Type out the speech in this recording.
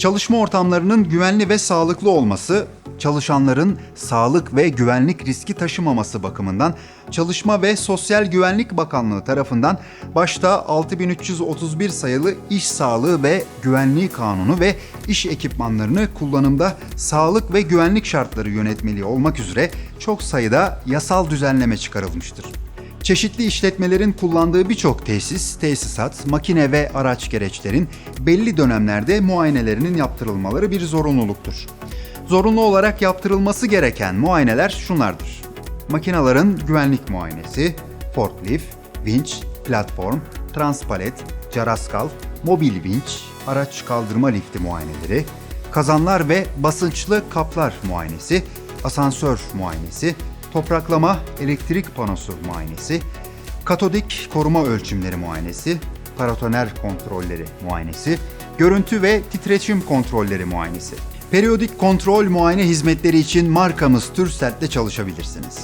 Çalışma ortamlarının güvenli ve sağlıklı olması, çalışanların sağlık ve güvenlik riski taşımaması bakımından Çalışma ve Sosyal Güvenlik Bakanlığı tarafından başta 6331 sayılı İş Sağlığı ve Güvenliği Kanunu ve iş ekipmanlarını kullanımda sağlık ve güvenlik şartları yönetmeliği olmak üzere çok sayıda yasal düzenleme çıkarılmıştır. Çeşitli işletmelerin kullandığı birçok tesis, tesisat, makine ve araç gereçlerin belli dönemlerde muayenelerinin yaptırılmaları bir zorunluluktur. Zorunlu olarak yaptırılması gereken muayeneler şunlardır. Makinaların güvenlik muayenesi, forklift, vinç, platform, transpalet, caraskal, mobil vinç, araç kaldırma lifti muayeneleri, kazanlar ve basınçlı kaplar muayenesi, asansör muayenesi, topraklama elektrik panosu muayenesi, katodik koruma ölçümleri muayenesi, paratoner kontrolleri muayenesi, görüntü ve titreşim kontrolleri muayenesi. Periyodik kontrol muayene hizmetleri için markamız Türsel'de çalışabilirsiniz.